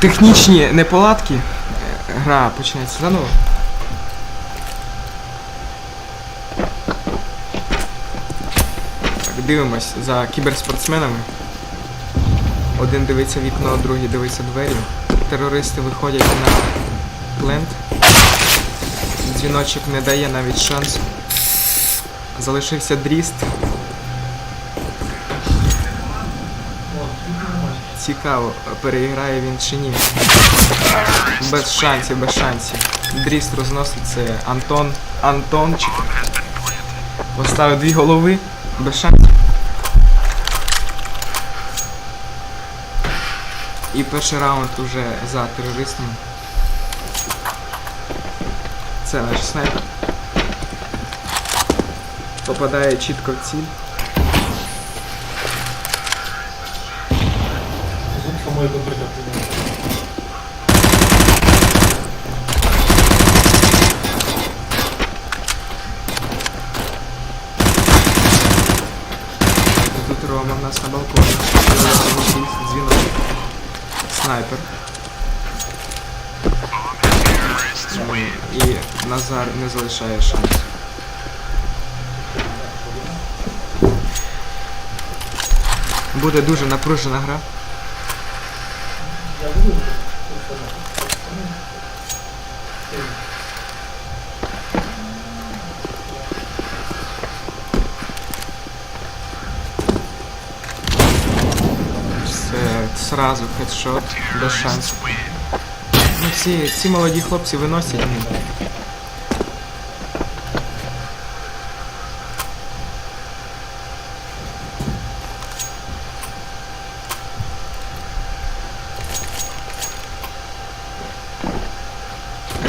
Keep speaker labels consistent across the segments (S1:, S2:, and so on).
S1: технічні неполадки. Е, Гра починається заново. Так, дивимось за кіберспортсменами. Один дивиться вікно, другий дивиться двері. Терористи виходять на плент. Дзвіночок не дає навіть шансу. Залишився дріст. Цікаво, переіграє він чи ні. Без шансів, без шансів. Дріст розносить це Антон. Антончик. Поставив дві голови. Без шансів. І перший раунд уже за терористами. Це наш снайпер. Попадає чітко в ціль. Снайпер. І Назар не залишає шанс. Буде дуже напружена гра. Це сразу хедшот, без шансів. Ну, ці, ці молоді хлопці виносять. ну.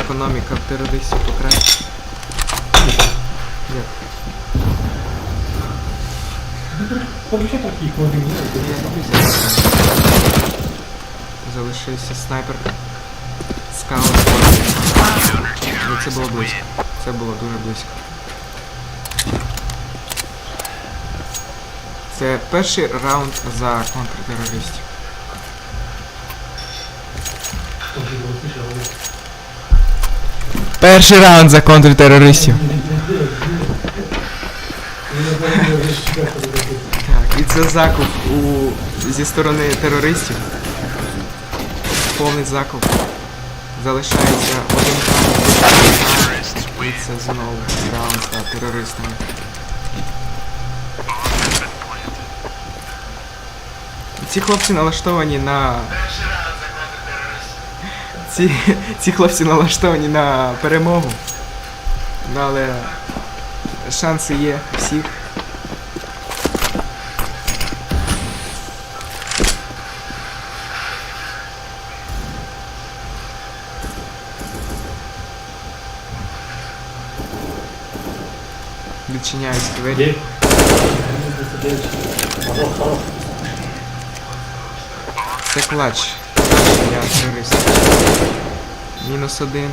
S1: Економіка в терористів покраще. Як?
S2: Подключай так їх може
S1: Я люблю це. Залишився снайпер. Скаут. Ну, це було близько. Це було дуже близько. Це перший раунд за контртерористів. Перший раунд за контртерористів. Так, і це закуп у... зі сторони терористів. Повний закуп. Залишається один раунд. І це знову раунд за терористами. Ці хлопці налаштовані на. Ці, ці хлопці налаштовані на перемогу. Ну, Але шанси є всіх. Відчиняють двері. Це клач. Я терорист. Мінус один.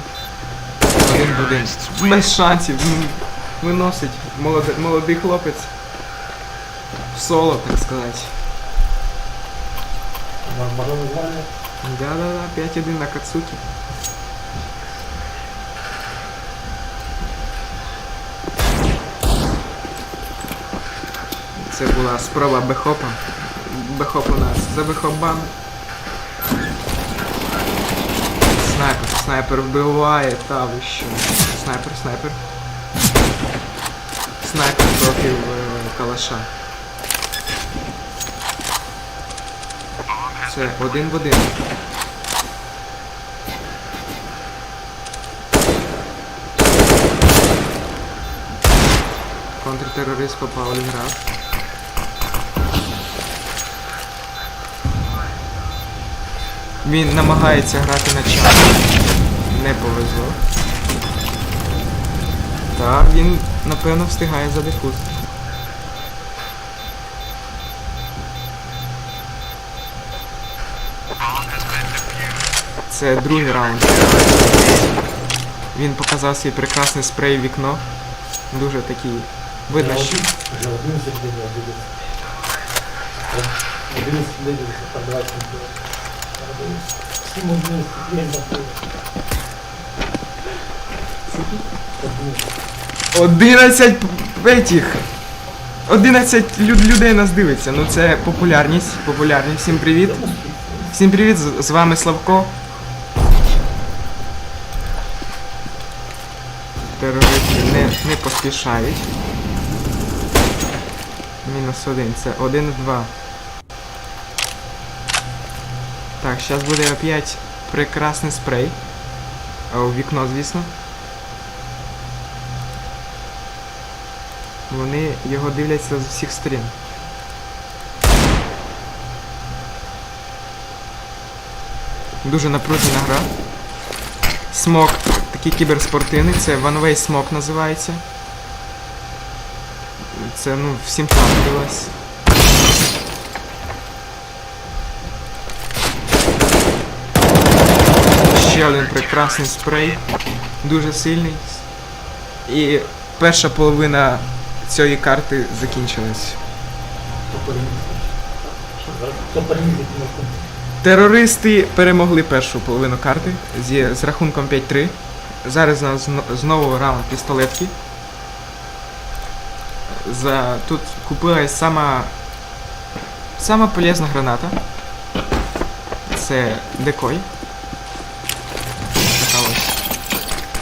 S1: Один в один. Без шансів. Виносить. Молодий, молодий хлопець. В соло, так сказати. Да-да-да, 5-1 на Кацуки. Це була спроба бехопа. Бехоп у нас за бехоп-бан. Снайпер, снайпер вбиває, та ви що. Снайпер, снайпер. Снайпер проти е, калаша. Це один в один. Контртерорист попав один Він намагається грати на час. Не повезло. Так, він напевно встигає за дифуз. Це другий раунд. Він показав свій прекрасний спрей в вікно. Дуже такий. Видно, що.
S2: Вже 11 днів я дивлюсь. 11 днів, там 20 днів. Чому вниз? Я забув. Одну.
S1: 11 п- этих. 11 люд- людей нас дивиться. Ну це популярність. Популярність. Всім привіт. Всім привіт, з, вами Славко. Терористи не, не поспішають. Мінус один, це один в два. Так, зараз буде опять прекрасний спрей. У вікно, звісно. Вони його дивляться з усіх сторін. Дуже напружена гра. Смок такий кіберспортивний, це One Way Smoke називається. Це ну всім трапилось. Ще один прекрасний спрей. Дуже сильний. І перша половина цієї карти закінчилась. Терористи перемогли першу половину карти зі, з рахунком 5-3. Зараз у нас знову раунд пістолетки. За, тут купилась сама, сама полезна граната. Це декой.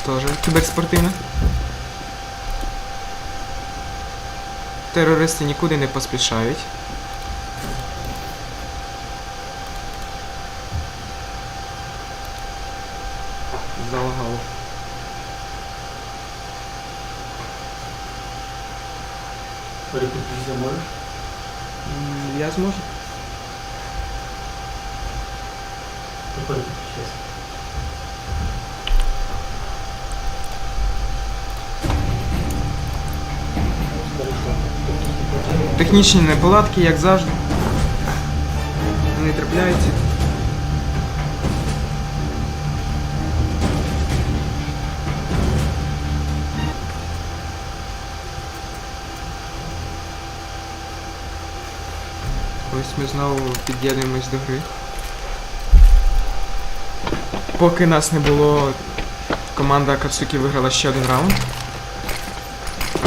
S1: Тоже кіберспортивна. Терористи нікуди не поспішають. Залагало.
S2: Можеш?
S1: Я зможу. Технічні неполадки, як завжди. Вони трапляються. Ось ми знову під'єднуємось до гри. Поки нас не було, команда Кацуки виграла ще один раунд.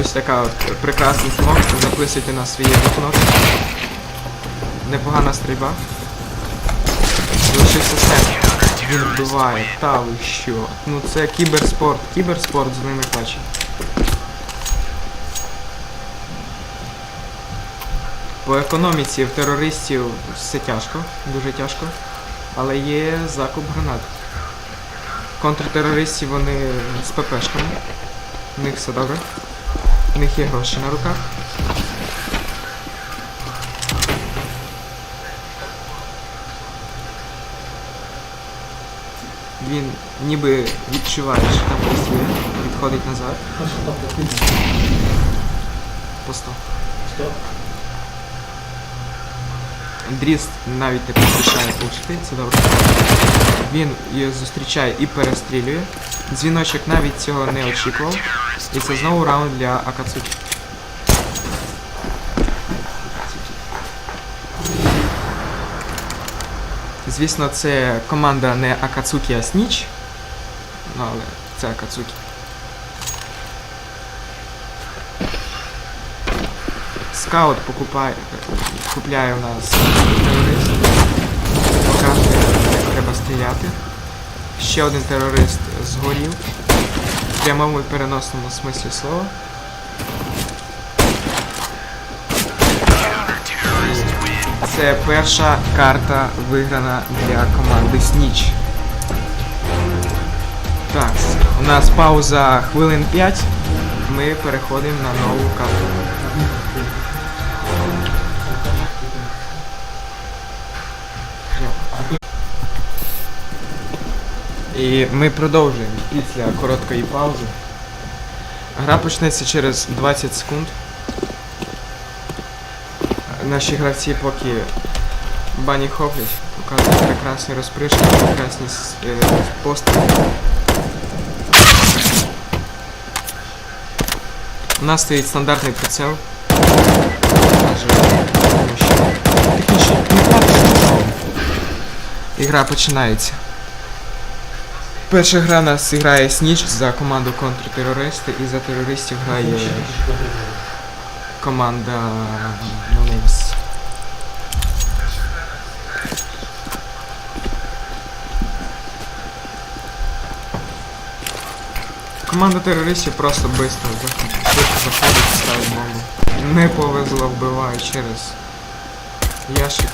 S1: Ось така от прекрасний смок, записуйте на свої блокноти. Непогана стрільба. Залишився сет. Він вбиває, та ви що. Ну це кіберспорт, кіберспорт з ними плаче. По економіці в терористів все тяжко, дуже тяжко. Але є закуп гранат. Контртерористів вони з ППшками. У них все добре. У них є гроші на руках. Він ніби відчуває, що там хтось є, відходить назад. По 100. Дріст навіть не поспішає получити, це добре. Він її зустрічає і перестрілює. Дзвіночок навіть цього не очікував. І це знову раунд для Акацуки. Звісно, це команда не Акацуки, а Сніч. Ну, але це Акацуки. Скаут покупає, купляє у нас терорист. Показує, як треба стріляти. Ще один терорист згорів. В прямому і переносному смислі слова. Це перша карта виграна для команди Сніч. Так, у нас пауза хвилин 5. Ми переходимо на нову карту. І ми продовжуємо після короткої паузи. Гра почнеться через 20 секунд. Наші гравці поки бані хоплять, показують прекрасні розпришки, прекрасні е, постріли. У нас стоїть стандартний прицел. Нажимаємо, тому що Технічний неплатний. І гра починається. Перша гра нас грає Сніч за команду контртерористи і за терористів грає команда No Names. Команда терористів просто швидко заходить, ставить бомбу. Не повезло, вбиває через ящик.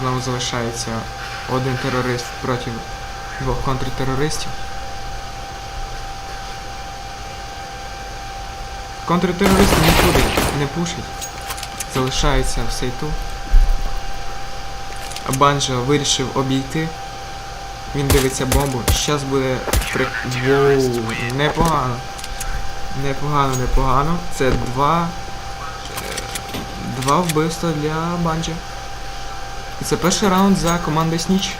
S1: Знову залишається один терорист проти двох контртерористів. Контртерористи нікуди не пушать. Залишається в сейту. Банджо вирішив обійти. Він дивиться бомбу. Щас буде при... Воу, непогано. Непогано, непогано. Це два. е, Два вбивства для Банджо. І це перший раунд за командою Сніч.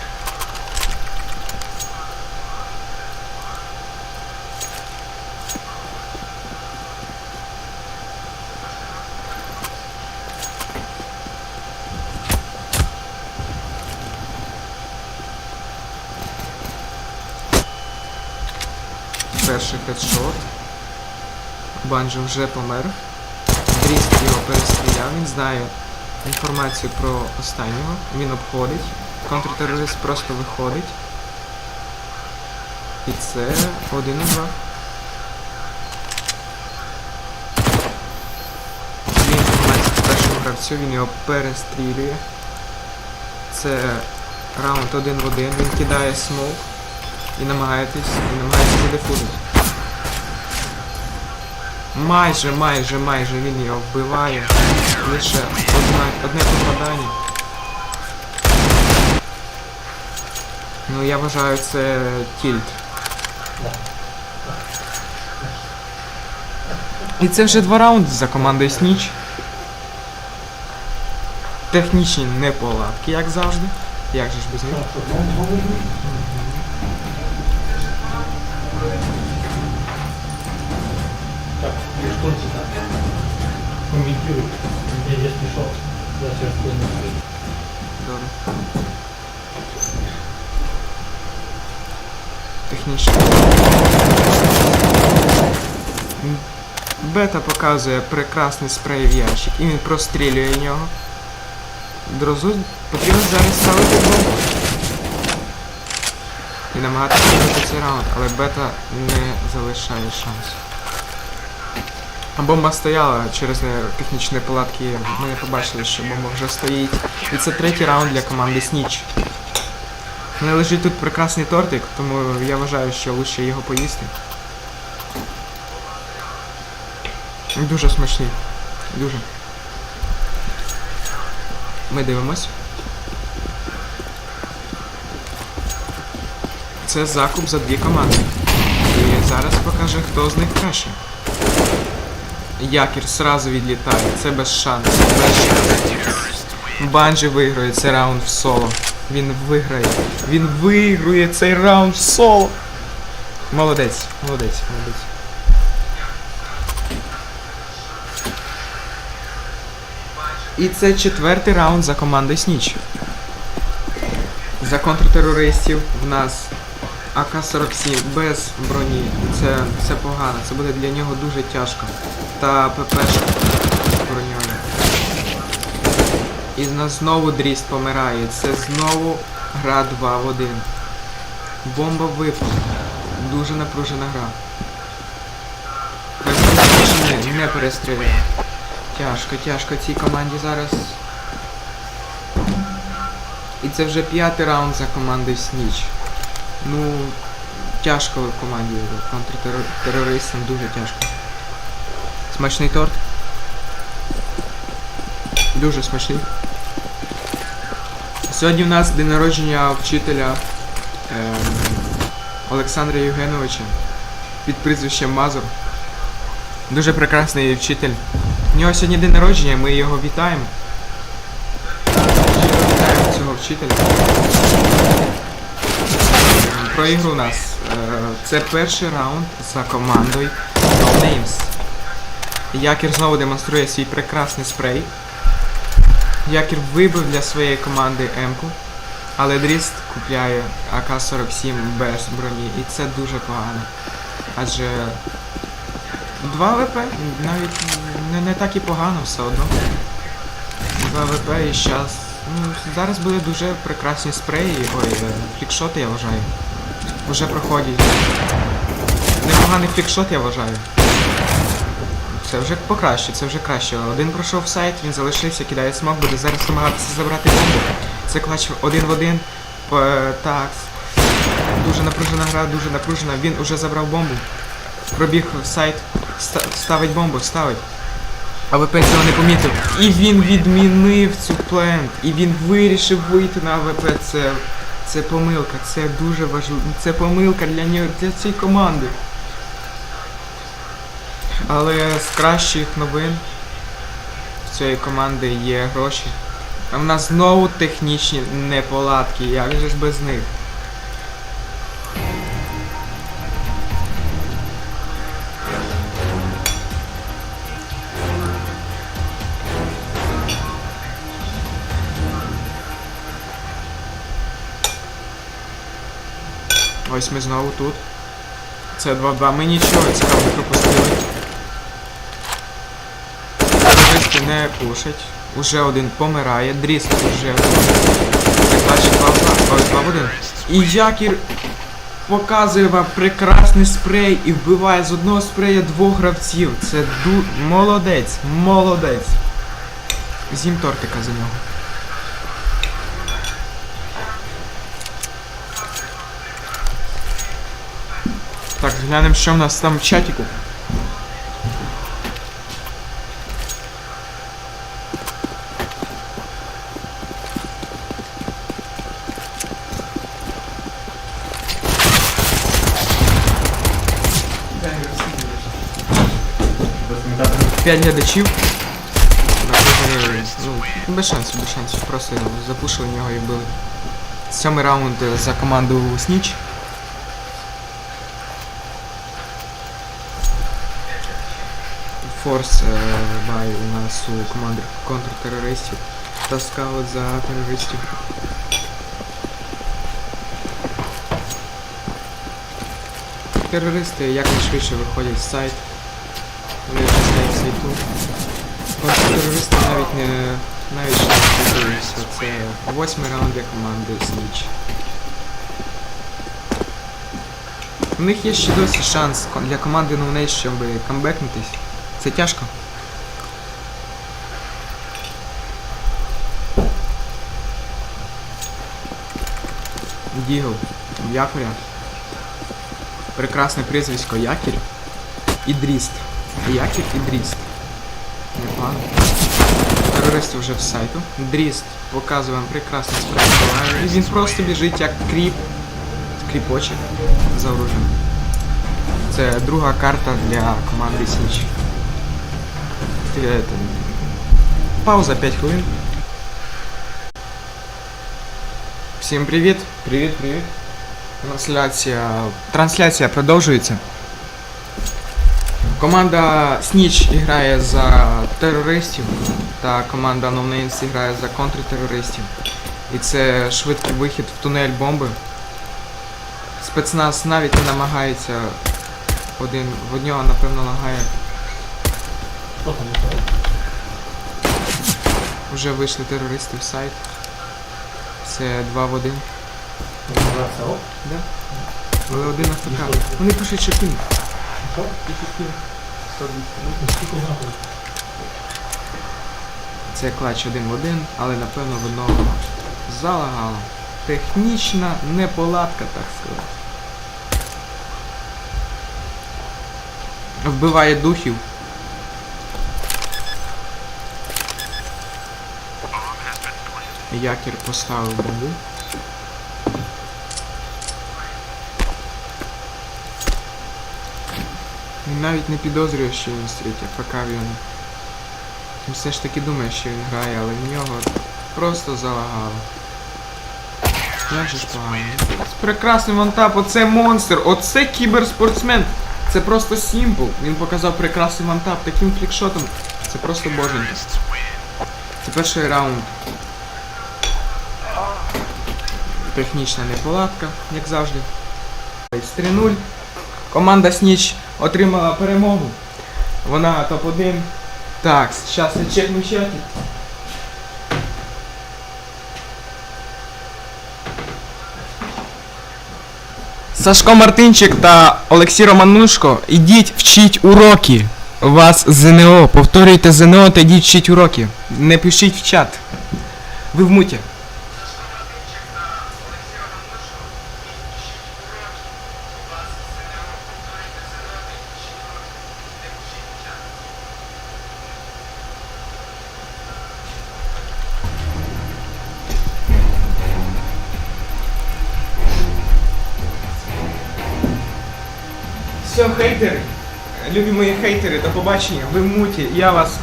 S1: Перший хедшот. Банджо вже помер. Дріст його перестріляв, він знає інформацію про останнього. Він обходить. Контртерорист просто виходить. І це один і два. Гравцю, він його перестрілює. Це раунд один в один. Він кидає смоук і намагаєтесь, і намагається задефузити. Майже, майже, майже він його вбиває. Лише одна, одне попадання. Ну я вважаю це тільт. І це вже два раунди за командою Сніч. Технічні неполадки, як завжди. Як же ж без них? Добре. Технічно. Бета показує прекрасний спрей в ящик і він прострілює нього. Дрозу потрібно зараз ставити бомбу. І намагатися цей раунд, але бета не залишає шансу. А бомба стояла через е, технічні палатки. Ми не побачили, що бомба вже стоїть. І це третій раунд для команди Сніч. У мене лежить тут прекрасний тортик, тому я вважаю, що лучше його поїсти. Дуже смачний. Дуже. Ми дивимось. Це закуп за дві команди. І зараз покаже, хто з них краще. Якір сразу відлітає, це без шансу, без шансу. Банджі виграє цей раунд в соло. Він виграє. Він виграє цей раунд в соло. Молодець, молодець, молодець. І це четвертий раунд за командою Сніч. За контртерористів в нас АК-47 без броні. Це, це погано, це буде для нього дуже тяжко. Та ПП з броньою. І нас знову Дріст помирає. Це знову гра 2 в 1. Бомба випала. Дуже напружена гра. Ні? Не перестріляє. Тяжко, тяжко цій команді зараз. І це вже п'ятий раунд за командою Сніч. Ну, тяжко команді контртерористам, дуже тяжко. Смачний торт. Дуже смачний. Сьогодні в нас день народження вчителя ем, Олександра Євгеновича під прізвищем Мазур. Дуже прекрасний вчитель. У нього сьогодні день народження, ми його вітаємо. Вітаємо цього вчителя. Ем, Про ігру у нас. Е, Це перший раунд за командою No Names. Якір знову демонструє свій прекрасний спрей. Якір вибив для своєї команди М-ку. Але Дріст купляє АК-47 без броні, і це дуже погано. Адже 2 ВП навіть не, не так і погано все одно. 2 ВП і щас. Ну, зараз були дуже прекрасні спреї, ой, е, флікшоти, я вважаю. Уже проходять. Непоганий флікшот, я вважаю. Це вже покраще, це вже краще. Один пройшов сайт, він залишився, кидає смок, буде зараз намагатися забрати бомбу. Це клач один в один. Так. Дуже напружена гра, дуже напружена. Він уже забрав бомбу. Пробіг в сайт, ста- ставить бомбу, ставить. А ВП цього не помітив. І він відмінив цю плент. І він вирішив вийти на АВП. Це, це помилка, це дуже важливо. Це помилка для нього, для цієї команди. Але з кращих новин в цієї команди є гроші. А в нас знову технічні неполадки, як же ж без них? Ось ми знову тут. Це 2-2. Ми нічого цікавого пропустили. Не пушать. Уже один помирає. Дріст уже Це клач 2-2. Ось 2 в 1. І Якір показує вам прекрасний спрей і вбиває з одного спрея двох гравців. Це ду... молодець, молодець. З'їм тортика за нього. Так, глянемо, що в нас там в чатіку. П'ять глядачів. Напружені, Ну, без шансів, без шансів. Просто запушили нього і вбили. Сьомий раунд е, за команду Сніч. Форс е, бай у нас у команди контртерористів та скаут за терористів. Терористи якнайшвидше виходять з сайт. Контртерористи навіть не навіть не спілкуються. Це восьмий раунд для команди Сніч. У них є ще досі шанс для команди новней, щоб камбекнутись. Це тяжко. Дігл. Якоря. Прекрасне прізвисько Якір. І Дріст. Якір і Дріст. Непогано. Терористи вже в сайту. Дріст показує вам прекрасно спрацювання. І він просто біжить як кріп. Кріпочок за оружием. Це друга карта для команди Січ. Е, Пауза 5 хвилин. Всім привіт! Привіт, привіт. Трансляція. Трансляція продовжується. Команда Сніч грає за терористів, та команда No Names грає за контртерористів. І це швидкий вихід в тунель бомби. Спецназ навіть не намагається один в одного, напевно, лагає. Вже вийшли терористи в сайт. Це 2 в 1.
S2: Називається
S1: Да? Але один АФК. Вони пишуть, що пінг.
S2: Що?
S1: Це клач один в один, але напевно в одного залагало. Технічна неполадка, так сказати. Вбиває духів. Якір поставив бомбу. Він навіть не підозрює, що він стоїть АФК він. Він все ж таки думає, що він грає, але в нього просто залагало. Як же ж. Прекрасний вантап, оце монстр, оце кіберспортсмен. Це просто сімпл. Він показав прекрасний вантап таким флікшотом. Це просто боженька. Це перший раунд. технічна неполадка, як завжди. З 3-0. Команда Сніч отримала перемогу. Вона топ-1. Так, зараз я чекну чаті. Сашко Мартинчик та Олексій Романушко, ідіть вчіть уроки. У вас ЗНО. Повторюйте ЗНО та йдіть вчіть уроки. Не пишіть в чат. Ви в муті. Все, хейтери. Любі мої хейтери, до побачення. Ви муті. Я вас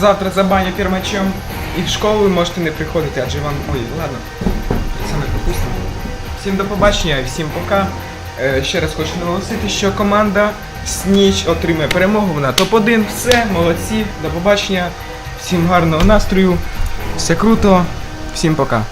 S1: завтра забаню кермачом. І в школу ви можете не приходити, адже вам. Ой, ладно. Це пропустимо. Всім до побачення, всім пока. Е, ще раз хочу наголосити, що команда Сніч отримає перемогу. Вона топ-1. Все, молодці. До побачення. Всім гарного настрою. Все круто. Всім пока.